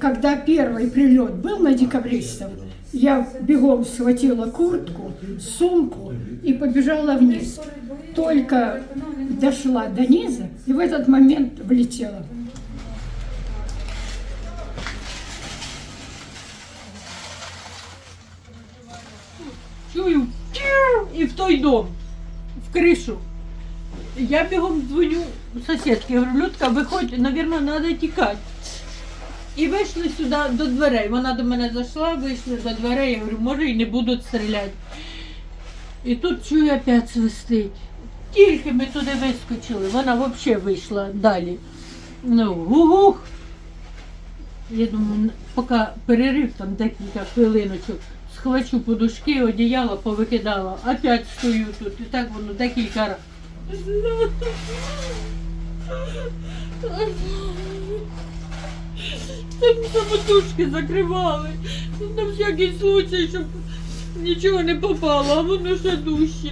когда первый прилет был на декабристов, я бегом схватила куртку, сумку и побежала вниз. Только дошла до низа и в этот момент влетела. чую тю, і в той дом, в кришу. Я бігом дзвоню сусідки, говорю, Людка, виходь, навірно, треба тікати. І вийшли сюди до дверей. Вона до мене зайшла, вийшли до дверей, я говорю, може і не будуть стріляти. І тут чую, опять свистить. Тільки ми туди вискочили, вона взагалі вийшла далі. Ну, гугух. Я думаю, поки перерив там декілька хвилиночок, схвачу подушки, одіяло повикидала, опять стою тут, і так воно декілька разів. Самотужки закривали. На всякий случай, щоб нічого не попало, а воно ще дужче.